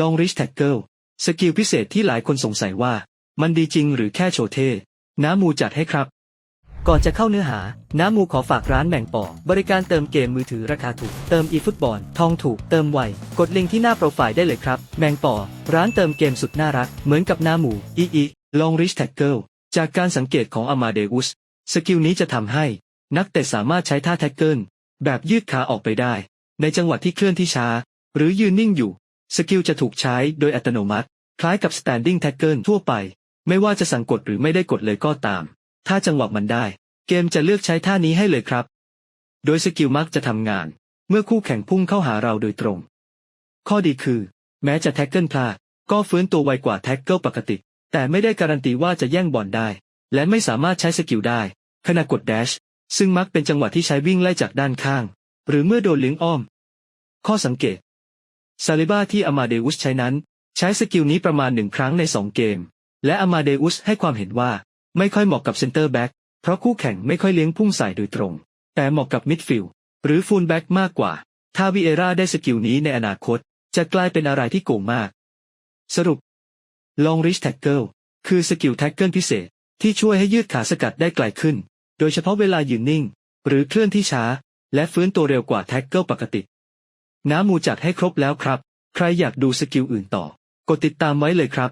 ลองริชแท็กเกิลสกิลพิเศษที่หลายคนสงสัยว่า มันดีจริงหรือแค่โชว์เท่น้ามูจัดให้ครับ ก่อนจะเข้าเนื้อหา น้ำมูขอฝากร้านแมงปอบริการเติมเกมมือถือราคาถูก เติมอีฟุตบอลทองถูก เติมไว กดลิงก์ที่หน้าโปรไฟล์ได้เลยครับ แมงปอร้านเติมเกมสุดน่ารัก เหมือนกับน้าหมูอีอีลองริชแท็กเกิลจากการสังเกตของอามาเดอุสสกิลนี้จะทำให้ นักเตะสามารถใช้ท่าแท็กเกิลแบบยืดขาออกไปได้ ในจังหวะที่เคลื่อนที่ช้า หรือยืนนิ่งอยู่ สกิลจะถูกใช้โดยอัตโนมัติ คล้ายกับ standing tackle ทั่วไป ไม่ว่าจะสั่งกดหรือไม่ได้กดเลยก็ตาม ถ้าจังหวะมันได้ เกมจะเลือกใช้ท่านี้ให้เลยครับ โดยสกิลมักจะทำงาน เมื่อคู่แข่งพุ่งเข้าหาเราโดยตรง ข้อดีคือ แม้จะแท็กเกิลพลาดก็ฟื้นตัวไวกว่าแท็กเกิลปกติ แต่ไม่ได้การันตีว่าจะแย่งบอลได้ และไม่สามารถใช้สกิลได้ ขณะกดแดช ซึ่งมักเป็นจังหวะที่ใช้วิ่งไล่จากด้านข้าง หรือเมื่อโดนเลี้ยงอ้อม ข้อสังเกต ซาลิบาที่อามาเดอุสใช้นั้น ใช้สกิลนี้ประมาณหนึ่งครั้งในสองเกม และอามาเดอุสให้ความเห็นว่าไม่ค่อยเหมาะกับเซนเตอร์แบ็กเพราะคู่แข่งไม่ค่อยเลี้ยงพุ่งใส่โดยตรง แต่เหมาะกับมิดฟิลด์หรือฟูลแบ็กมากกว่า ถ้าวิเอราได้สกิลนี้ในอนาคต จะกลายเป็นอะไรที่โกงมาก สรุปลองริชแท็กเกิลคือสกิลแท็กเกิลพิเศษที่ช่วยให้ยืดขาสกัดได้ไกลขึ้น โดยเฉพาะเวลายืนนิ่ง หรือเคลื่อนที่ช้า และฟื้นตัวเร็วกว่าแท็กเกิลปกติ น้ำมูจัดให้ครบแล้วครับ ใครอยากดูสกิลอื่นต่อ กดติดตามไว้เลยครับ